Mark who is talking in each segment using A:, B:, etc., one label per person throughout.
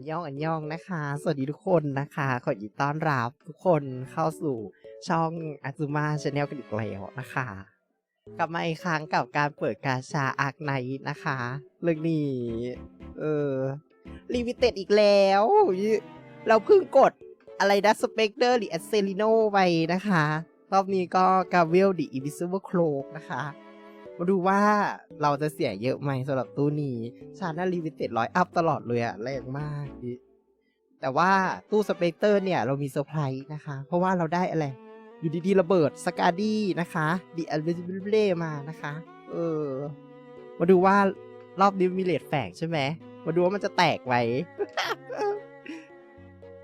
A: นยองอันยองนะคะ สวัสดีทุกคนนะคะ ขอยินต้อนรับทุกคนเข้าสู่ช่องอาซูมาชาแนลกันอีกแล้วนะคะ กลับมาอีกครั้งกับการเปิดกาชาอาร์คไนท์นะคะ เรื่องนี้ เออลิมิเต็ดอีกแล้ว เราเพิ่งกดอะไรนะสเปกเตอร์หรือแอสเซลิโนไปนะคะ รอบนี้ก็กาเวลดิอิบิซิเวอร์โคลกนะคะ ดูว่าเราจะเสียเยอะไหมสำหรับตู้นี้ชาร์นาลิมิเต็ดร้อยอัพตลอดเลยอะแรงมากดิแต่ว่าตู้สเปกเตอร์เนี่ยเรามีเซอร์ไพรส์นะคะ เพราะว่าเราได้อะไร อยู่ดีๆระเบิดสกาดี้นะคะดีอัลเบเล่มานะคะ เออ มาดูว่ารอบนี้มีเลดแฝงใช่ไหม มาดูว่ามันจะแตกไหม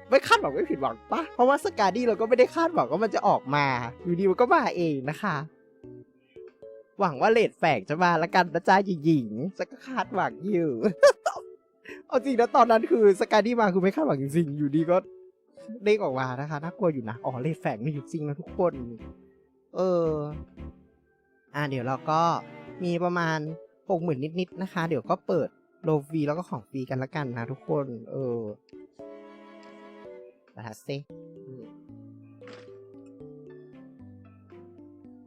A: ไม่คาดหวังไม่ผิดหวังปะเพราะว่าสกาดี้เราก็ไม่ได้คาดหวังว่ามันจะออกมา อยู่ดีมันก็มาเองนะคะ หวังว่าเลดแฝงจะมาละกันนะจ๊ะหญิงๆสักคาดหวังอยู่ เอาจริงนะตอนนั้นคือสกาดี้มาคือไม่คาดหวังจริงๆอยู่ดีก็เด้งออกมานะคะน่ากลัวอยู่นะอ๋อเลดแฝงมีอยู่จริงนะทุกคน เออ อ่าเดี๋ยวเราก็มีประมาณหกหมื่นนิดๆนะคะ เดี๋ยวก็เปิดโลฟีแล้วก็ของฟรีกันละกันนะทุกคน เออนะฮะเซ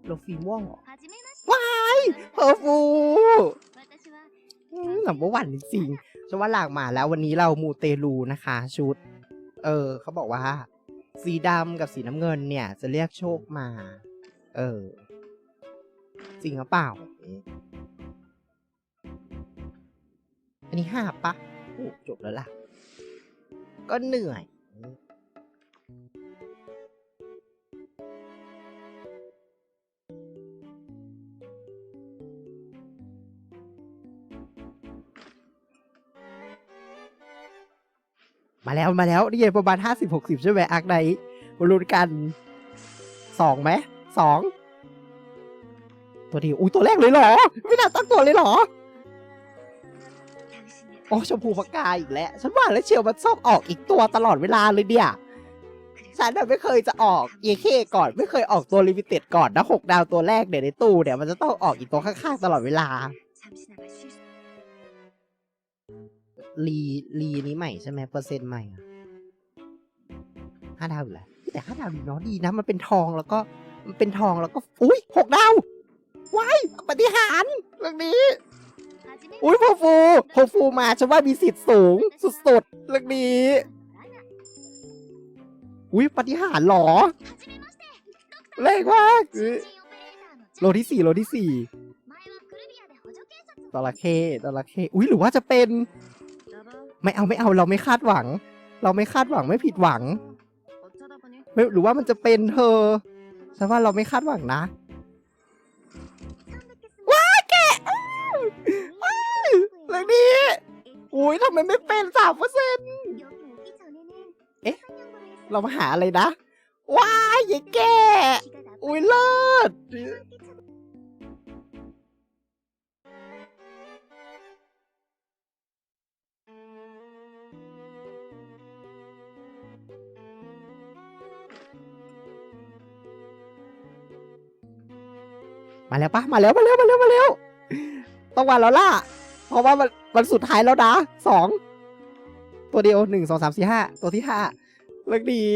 A: โลฟีม่วงเหรอ เพอร์ฟู
B: 私は
A: หนับวันจริงๆฉันว่าหลากมาแล้ววันนี้เรามูเตลูนะคะ ชุด เออ เขาบอกว่า สีดำกับสีน้ำเงินเนี่ย จะเรียกโชคมา เออ จริงหรือเปล่า อันนี้ห้าปะจบแล้วล่ะ ก็เหนื่อย มาแล้วมาแล้วนี่ไงประมาณห้าสิบหกสิบใช่ไหมอาร์คไนมรุนกันสองไหมสองตัวที่อุ้ยตัวแรกเลยเหรอ ไม่น่าตั้งตัวเลยเหรอโอ้ชมพูฟากาอีกแล้ว ฉันว่าแล้วเชียวมันซอกออกอีกตัวตลอดเวลาเลยเนี่ย ฉันไม่เคยจะออกเอเคก่อน ไม่เคยออกตัวลิมิเต็ดก่อนนะหกดาวตัวแรกเดี๋ยวในตู้เดี๋ยวมันจะต้องออกอีกตัวข้างๆตลอดเวลา รีรีนี้ใหม่ใช่ไหมเปอร์เซ็นต์ใหม่ห้าดาวอยู่แล้วแต่ห้าดาวดีเนาะดีนะมันเป็นทองแล้วก็มันเป็นทองแล้วก็อุ้ยหกดาวว้ายปฏิหารเรื่องนี้อุ้ยโพฟูโพฟูมาฉันว่ามีสิทธิ์สูงสุดๆเรื่องนี้อุ้ยปฏิหารหรอเลขว่าโลที่สี่โลที่สี่ตระเคตตละเคอุ้ยหรือว่าจะเป็น ไม่เอาไม่เอาเราไม่คาดหวัง เราไม่คาดหวังไม่ผิดหวัง ไม่หรือว่ามันจะเป็นเธอฉันว่าเราไม่คาดหวังนะ
B: ว้าแกว้า
A: เรื่องนี้อุ้ยทำไมไม่เป็นสามเปอร์เซ็นเอ๊ะ เรามาหาอะไรนะว้ายยายแกอุ้ยเลิศ มาแล้วปะมาแล้วมาแล้วมาแล้วมาแล้วต้องวันแล้วล่ะ เพราะว่ามันมันสุดท้ายแล้วนะสองตัวเดียวหนึ่งสองสามสี่ห้าตัวที่ห้าเรื่องนี้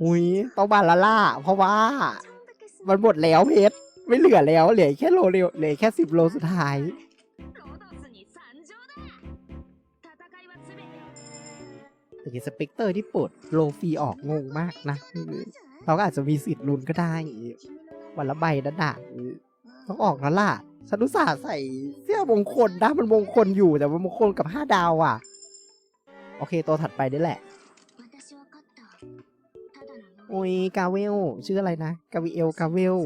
A: หุยต้องบานละล่าเพราะว่า มันหมดแล้วเพชรไม่เหลือแล้วเหลือแค่โลเดียวเหลือแค่สิบโลสุดท้ายแต่สเปกเตอร์ที่ปลดโลฟรีออกงงมากนะ เราก็อาจจะมีสิทธิ์ลุ้นก็ได้ วันละใบนั่นน่ะต้องออกแล้วล่ะฉันอุตส่าห์ใส่เสื้อมงคลนะมันมงคลอยู่แต่มันมงคลกับห้าดาวอะ โอเคตัวถัดไปได้แหละโอ้ยกาเวล ชื่ออะไรนะ กาวิเอล กาเวล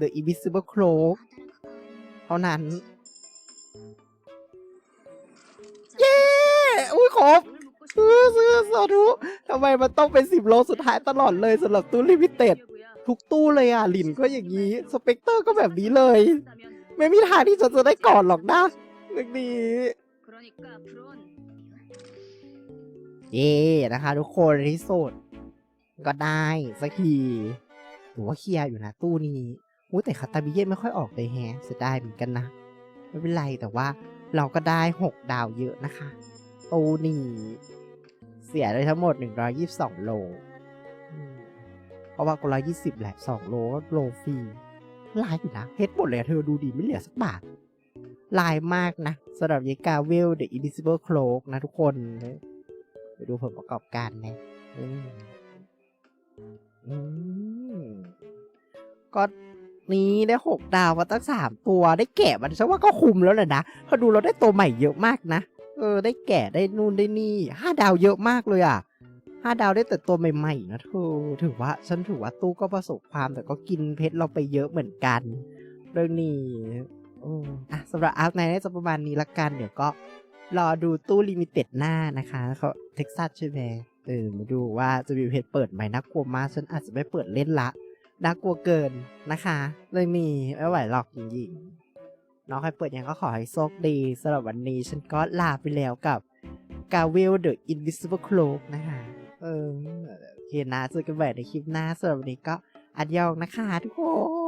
A: The Invisible Cloak เท่านั้นำไมมันต้องเป็นสิบโลสุดท้ายตลอดเลยสำหรับตู้ลิมิเต็ดทุกตู้เลยอะหลินก็อย่างนี้ สเปกเตอร์ก็แบบนี้เลย ไม่มีทางที่จะจะได้ก่อนหรอกนะเรื่องนี้เย่นะคะทุกคนที่สุดก็ได้สักทีถือว่าเคลียร์อยู่นะตู้นี้อู้แต่คาตาบิเย่ไม่ค่อยออกเลยแฮะเสียดายเหมือนกันนะ ไม่เป็นไรแต่ว่าเราก็ได้หกดาวเยอะนะคะตูนี่ เสียได้ทั้งหมด 122 โลอืมเพราะว่าก็ร้อยยี่สิบแหละสองโลก็โลฟรีลายอยู่นะเฮ็ดหมดเลยเธอดูดีไม่เหลือสักบาทลายมากนะสำหรับยายกาเวล The Invisible Cloak นะทุกคนไปดูผลประกอบการนะก็นี้ได้หกดาวมาตั้งสามตัวได้แกะมันฉันว่าก็คุมแล้วแหละนะพอดูเราได้ตัวใหม่เยอะมากนะ เออ ได้แกะได้นู่นได้นี่ห้าดาวเยอะมากเลยอะห้าดาวได้แต่ตัวใหม่ๆนะเธอถือว่าฉันถือว่าตู้ก็ประสบความแต่ก็กินเพชรเราไปเยอะเหมือนกันเรื่องนี้อะสำหรับอาร์คไนท์จะประมาณนี้ละกัน เดี๋ยวก็รอดูตู้ลิมิเต็ดหน้านะคะเขาเท็กซัสใช่ไหมเออมาดูว่าจะมีเพจเปิดไหมน่ากลัวมากฉันอาจจะไม่เปิดเล่นละน่ากลัวเกินนะคะเรื่องนี้ไม่ไหวหรอกจริงๆ น้องใครเปิดยังก็ขอให้โชคดีสำหรับวันนี้ฉันก็ลาไปแล้วกับกา v ว l the Invisible Cloak นะคะเออโอเคนะเจอกันใหม่ในคลิปหน้าสำหรับวันนี้ก็อัดยองนะคะทุกคน